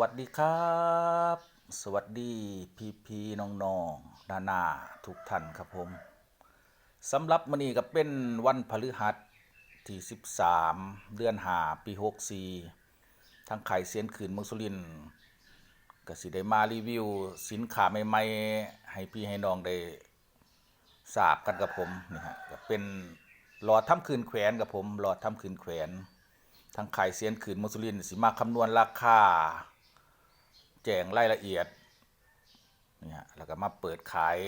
วัสดีครับ สวัสดีพี่พี่น้องน้องนานาทุกท่านครับผมสำหรับมื้อนี้ก็เป็นวันพฤหัสที่ 13 เดือนหาปี 64ทางไข่เซียนขืนมืองสุรินก็สิได้มารีวิว สินค้าใหม่ๆ ให้พี่ให้น้องได้ทราบกันกับผมนี่ฮะก็เป็นหลอดทำคืนแขวนกับผมหลอดทำคืนแขวนทางขายเสียนขืนมุสลินสิมาคำนวณราคา แจงรายละเอียดเนี่ยแล้วก็มาเปิดขาย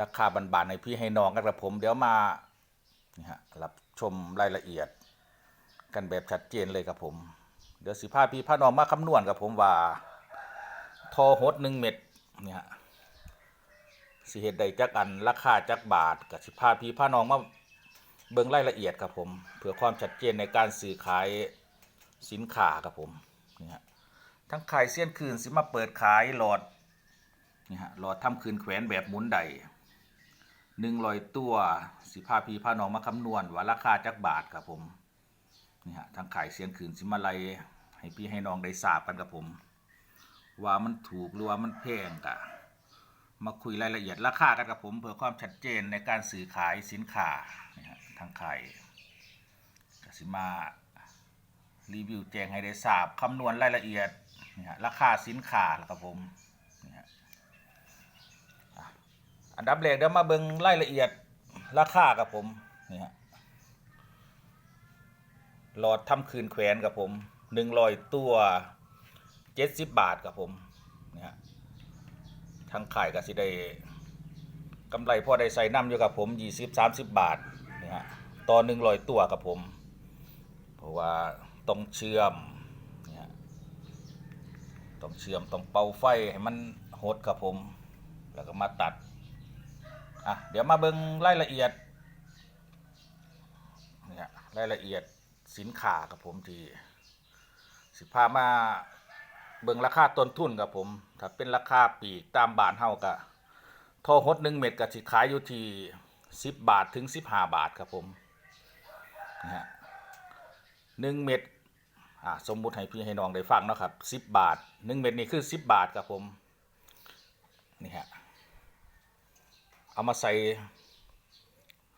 ราคาบันๆให้พี่ให้น้องกันกับผม เดี๋ยวมานี่ฮะรับชมรายละเอียด กันแบบชัดเจนเลยครับผม เดี๋ยวสิพาพี่พาน้องมาคำนวณกับผมว่า ทอหดหนึ่งเม็ดเนี่ยสิเหตุใดจักอันราคาจักบาทกับสิพาพี่พาน้องมาเบิ่งรายละเอียดครับผม เพื่อความชัดเจนในการสื่อขายสินค้าครับผมนี่ฮะ ทั้งขายเสี้ยนคืนสิมาเปิดขายหลอดนี่ฮะหลอดทำคืนแขวนแบบหมุนใดหนึ่งร้อยตัวสิพาพีพาน้องมาคำนวณว่าราคาจักบาทครับผมนี่ฮะทั้งขายเสี้ยนคืนสิมาไลให้พี่ให้น้องได้ทราบกันครับผม ว่ามันถูกหรือว่ามันแพงกะมาคุยรายละเอียดราคากันกับผม เพื่อความชัดเจนในการสื่อขายสินค้านะฮะทางขายกสิมารีวิวแจ้งให้ได้ทราบคำนวณรายละเอียด นะฮะราคาสินค้าครับผมนี่ฮะอันดับแรกเดี๋ยวมาเบิ่งรายละเอียดราคากับผมนี่ฮะหลอดทำคืนแขวนกับผมหนึ่งร้อยตัวเจ็ดสิบบาทกับผมนี่ฮะทางขายก็สิได้กำไรพอได้ใส่น้ำอยู่กับผม20 30บาทนี่ฮะต่อ100ตัวกับผม เพราะว่าต้องเชื่อม ต้องเชื่อมต้องเป่าไฟให้มันหดกับผม แล้วก็มาตัดอะเดี๋ยวมาเบิ่งรายละเอียดเนี่ฮะรายละเอียดสินค้ากับผมที่สิพามาเบิ่งราคาต้นทุนครับผมถ้าเป็นราคาปีกตามบานเฮาก็ทอหดหนึ่งเม็ดก็สิขายอยู่ที่สิบบาทถึงสิบห้าบาทครับผมนะฮะหนึ่งเม็ด อ่าสมมุติให้พี่ให้น้องได้ฟังเนาะครับสิบบาทหนึ่งเม็ดนี่คือสิบบาทครับผมนี่ฮะเอามาใส่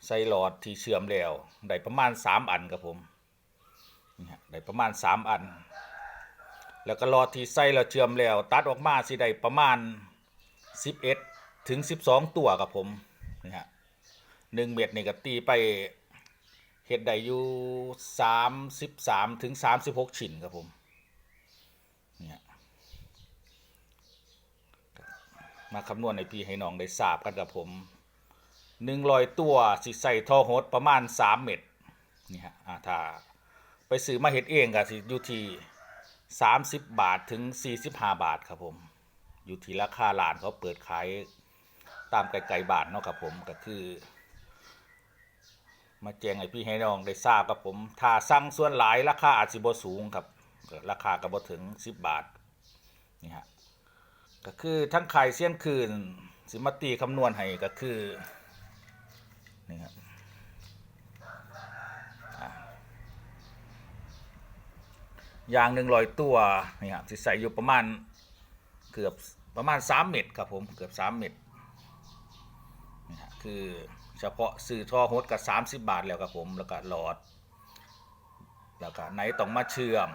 ใส่หลอดที่เชื่อมแล้วได้ประมาณสามอันครับผมนี่ฮะได้ประมาณสามอัน แล้วก็รอดที่ใส่แล้วเชื่อมแล้ว ตัดออกมาสิได้ประมาณ11ถึง12ตัวกับผมนี่ฮะหนึ่งเม็ดนี่ก็ตีไป เห็ดได้อยู่33ถึง36ชิ้นครับผมเนี่ฮะมาคำนวณให้พี่ให้น้องได้ทราบกันกับผม100ตัวสิใส่ทอโฮดประมาณ3เม็ดนี่ฮะอ่าถ้าไปซื้อมาเห็ดเองก็สิอยู่ที่30บบาทถึง45บห้าบาทครับผม อยู่ที่ราคาร้านเขาเปิดขายตามไกลๆบานเนาะครับผมก็คือ มาแจ้งให้พี่ให้น้องได้ทราบครับผมถ้าสั่งส่วนหลายราคาอาจสิบ่สูงครับก็ราคาก็บ่ถึง 10 บาทนี่ฮะก็คือทั้งไข่เสี้ยนคืนสิมาตีคำนวณให้ก็คือนี่ครับยางหนึ่งร้อยตัวนี่ครับสิใส่อยู่ประมาณเกือบประมาณสามเม็ดครับผมเกือบสามเม็ดนี่ฮะคือ เฉพาะซื้อท่อโฮสกับสามสิบบาทแล้วครับผมแล้วก็หลอด แล้วก็ไหนต้องมาเชื่อม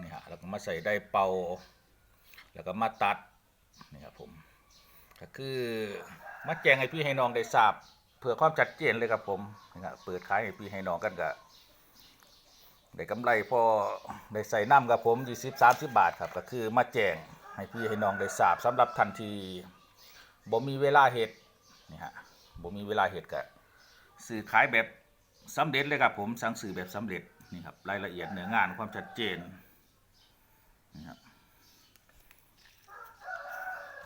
นี่ฮะแล้วก็มาใส่ได้เป่า แล้วก็มาตัดนี่ครับผมก็คือมาแจ้งให้พี่ให้น้องได้ทราบเพื่อความชัดเจนเลยครับผมนี่ครับเปิดขายให้พี่ให้น้องกันกับได้กำไรพอได้ใส่น้ำกับผมยี่สิบสามสิบบาทครับก็คือมาแจ้งให้พี่ให้น้องได้ทราบสำหรับทันทีบ่มีเวลาเห็ดนี่ฮะ บ่มีเวลาเห็ดก็สื่อขายแบบสำเร็จเลยครับผมสั่งสื่อแบบสำเร็จนี่ครับรายละเอียดเนื้องานความชัดเจนนี่ครับ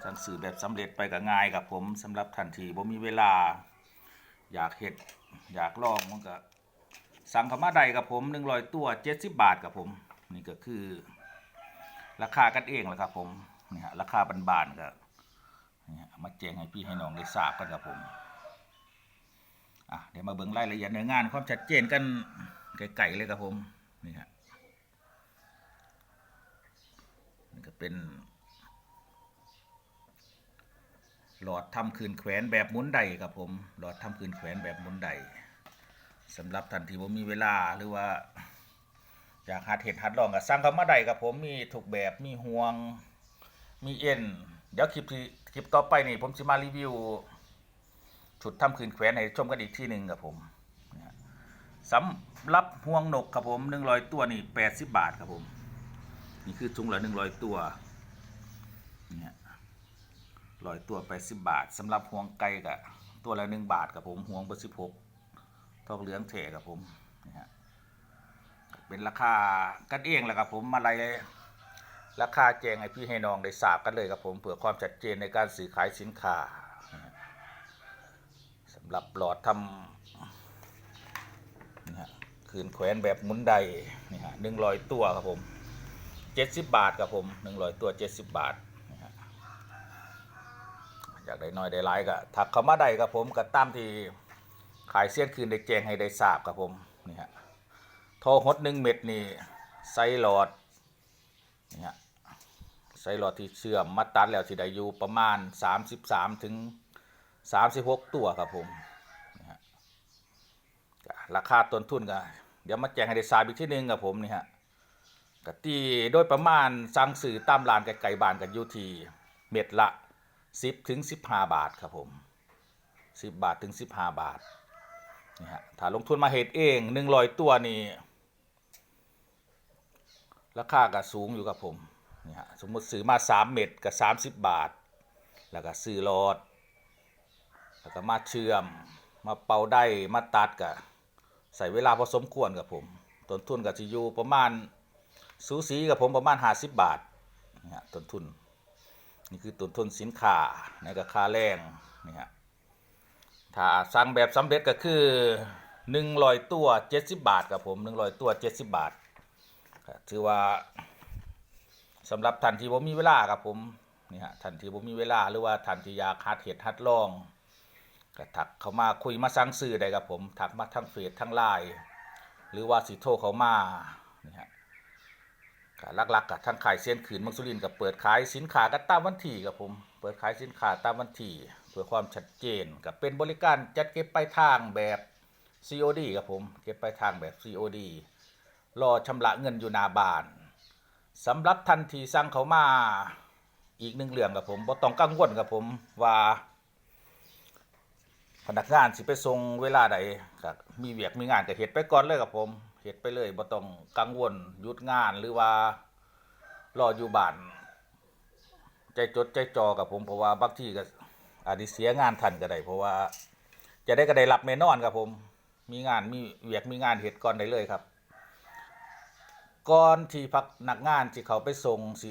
สั่งสื่อแบบสำเร็จไปก็ง่ายครับผมสำหรับทันทีบ่มีเวลาอยากเห็ดอยากลองมันก็สั่งเข้ามาได้กับผมหนึ่งร้อยตัวเจ็ดสิบบาทกับผม นี่ก็คือ ราคากันเองแหละครับผมนี่ฮะราคาบานๆก็นี่ฮะมาแจ้งให้พี่ให้น้องได้ทราบกันครับผม อะเดี๋ยวมาเบิ่งรายละเอียดเนื้องานความชัดเจนกันไกลๆเลยครับผมนี่ฮะนี่ก็เป็นหลอดทำคืนแขวนแบบหมุนใดครับผม หลอดทำคืนแขวนแบบหมุนใดสำหรับท่านที่บ่มีเวลาหรือว่าอยากหัดเห็ดหัดลองก็สั่งเข้ามาได้ครับผมมีถูกแบบมีห่วงมีเอ็น เดี๋ยวคลิปที่คลิปต่อไปนี่ผมจะมารีวิว ชุดทำคืนแขวนให้ชมกันอีกที่หนึ่งครับผมสำหรับห่วงนกครับผมหนึ่งร้อยตัวนี่แปดสิบบาทครับผม นี่คือถุงละหนึ่งร้อยตัวเนี่ยร้อยตัวแปดสิบบาทสำหรับห่วงไก่กะตัวละหนึ่งบาทครับผมห่วงเบอร์สิบหกทองเหลืองเถครับผมนี่ฮะเป็นราคากันเองแหละครับผมมาไล่ราคาแจงให้พี่ให้น้องได้ทราบกันเลยครับผมเพื่อความชัดเจนในการซื้อขายสินค้า สำหรับหลอดทำนี่ฮะคืนแขวนแบบหมุนใดนี่ฮะหนึ่งร้อยตัวครับผมเจ็ดสิบบาทครับผมหนึ่งร้อยตัวเจ็ดสิบบาทอยากได้น้อยได้หลายก็ถักเข้ามาได้ครับผมก็ตามที่ขายเสี้ยนคืนได้แจงให้ได้ทราบครับผมนี่ฮะโทรฮดหนึ่งเม็ดนี่ไซส์หลอดนี่ฮะไซส์หลอดที่เชื่อมมาตัดแล้วที่ได้อยู่ประมาณ 33ถึง สามสิบหกตัวครับผมราคาต้นทุนก็เดี๋ยวมาแจ้งให้ได้ทราบอีกที่หนึ่งครับผมนี่ฮะกตีโดยประมาณสั่งซื้อตามร้านไก่บ้านกันอยู่ที่เม็ดละสิบถึงสิบห้าบาทครับผมสิบบาทถึงสิบห้าบาทนี่ฮะถ้าลงทุนมาเห็ดเองหนึ่งร้อยตัวนี่ราคาก็สูงอยู่ครับผมนี่ฮะสมมติซื้อมาสามเม็ดก็สามสิบบาท แล้วก็ซื้อหลอด แล้วก็มาเชื่อมมาเป่าได้มาตัดกับใส่เวลาพอสมควรกับผมต้นทุนกับที่อยู่ประมาณสูสีกับผมประมาณ50บาทนี่ฮะต้นทุนนี่คือต้นทุนสินค้าในกับค่าแรงนี่ฮะถ้าสั่งแบบสำเร็จก็คือ100ตัว70บาทกับผม100ตัว70บาทถือว่าสำหรับท่านที่ผมมีเวลาครับผมนี่ฮะท่านที่ผมมีเวลาหรือว่าท่านที่อยากหัดเห็ดหัดลอง ก็ถักเข้ามาคุยมาสั่งซื้อได้ครับผมถักมาทั้งเฟซทั้งไลน์หรือว่าสิโทรเขามานี่ฮะก็ลักๆกับทั้งขายเส้นขืนมังสุรินกับเปิดขายสินค้ากันตามวันที่ครับผมเปิดขายสินค้าตามวันที่เพื่อความชัดเจนกับเป็นบริการจัดเก็บปลายทางแบบ COD ครับผมเก็บปลายทางแบบ COD รอชำระเงินอยู่หนาบานสำหรับทันทีสั่งเขามาอีกหนึ่งเรื่องครับผมบ่ต้องกังวลครับผมว่า นักงานสิไปส่งเวลาใดก็มีเวียกมีงานก็เฮ็ดไปก่อนเลยครับผมเฮ็ดไปเลยบ่ต้องกังวลหยุดงานหรือว่ารออยู่บ้านใจจดใจจอกับผมเพราะว่าบางทีก็อาจสิเสียงานทันก็ได้เพราะว่า จะได้ก็ได้รับแน่นอนครับผม มีงานมีเวียกมีงานเฮ็ดก่อนได้เลยครับก่อนที่พักนักงานที่เขาไปส่งสิ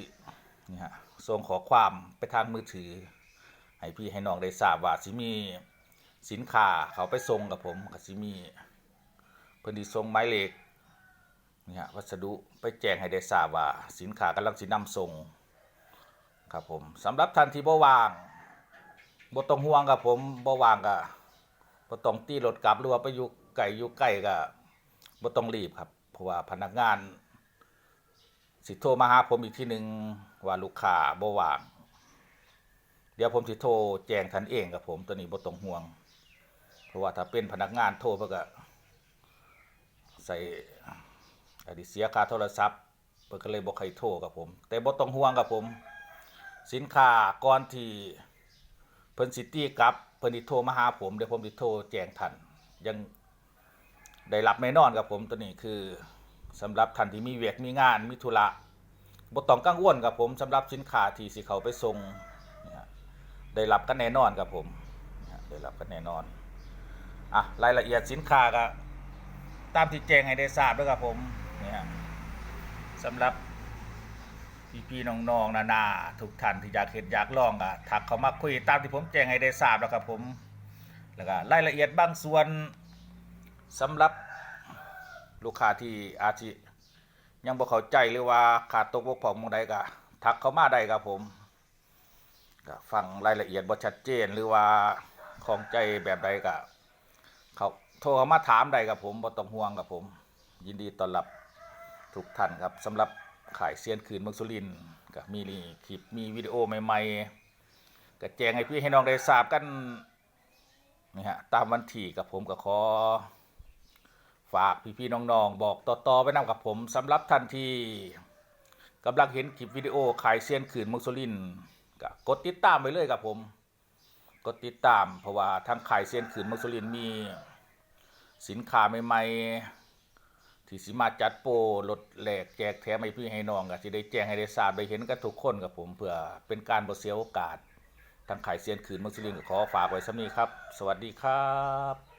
นี่ฮะส่งขอความไปทางมือถือ ให้พี่ให้น้องได้ทราบว่าสิมี สินค้าเขาไปส่งกับผมก็สิมีเพิ่นสิส่งหมายเลขนี่ฮะวัสดุไปแจ้งให้ได้ทราบว่า สินค้ากำลังสินำส่งครับผมสำหรับท่านที่บ่ว่างบ่ต้องห่วงครับผมบ่ว่างก็บ่ต้องตีรถกลับหรือว่าไปอยู่ไกลอยู่ใกล้ก็บ่ต้องรีบครับ เพราะว่าพนักงาน สิโทรมาหาผมอีกทีหนึ่งว่าลูกค้าบ่ว่าง เดี๋ยวผมสิโทรแจ้งท่านเองกับผมตัวนี้บ่ต้องห่วง เพราะว่าถ้าเป็นพนักงานโทรเพิ่นก็ใส่อาจสิเสียค่าโทรศัพท์เพิ่นก็เลยบ่ใครโทรกับผม แต่บ่ต้องห่วงกับผม สินค้าก่อนที่เพิ่นสิตี้กลับเพิ่นสิโทรมาหาผมเดี๋ยวผมสิโทรแจ้งท่านยังได้รับแน่นอนกับผมตัวนี้คือสำหรับท่านที่มีเวียกมีงานมีธุระบ่ต้องกังวลกับผมสำหรับสินค้าที่สิเขาไปส่งเนี่ยได้รับกันแน่นอนครับผมได้รับกันแน่นอน อะรายละเอียดสินค้าก็ตามที่แจ้งให้ได้ทราบด้วยครับผมเนี่ยฮะสำหรับพี่ๆน้องๆนานาทุกท่านที่อยากเห็นอยากลองก็ทักเข้ามาคุยตามที่ผมแจ้งให้ได้ทราบแล้วครับผมแล้วก็รายละเอียดบางส่วนสำหรับลูกค้าที่อาจจะยังบ่เข้าใจหรือว่าขาดตกบกพร่องมองใดก็ทักเข้ามาได้ครับผมก็ฟังรายละเอียดบ่ชัดเจนหรือว่าของใจแบบใดก็ โทรมาถามได้กับผมบ่ต้องห่วงกับผม ยินดีต้อนรับทุกท่านครับสำหรับขายเซียนคืนเมืองสุรินทร์ก็มีคลิปมีวิดีโอใหม่ๆก็แจ้งให้พี่ให้น้องได้ทราบกันนี่ฮะตามวันที่กับผมก็ขอ ฝากพี่ๆน้องๆ บอกต่อๆไปนำกับผมสำหรับท่านที่กำลังเห็นคลิปวิดีโอขายเซียนขืนมุสลินก็กดติดตามไปเลยครับผม กดติดตามเพราะว่าทางขายเซียนขืนมุสลินมี สินค้าใหม่ๆที่สิมาจัดโปรลดแหลกแจกแถมให้พี่ให้น้องก็สิได้แจ้งให้ได้ทราบได้เห็นกันทุกคนกับผมเพื่อเป็นการบ่เสียโอกาสทางขายเซียนขืนมุสลินขอฝากไว้สำนี้ครับ สวัสดีครับ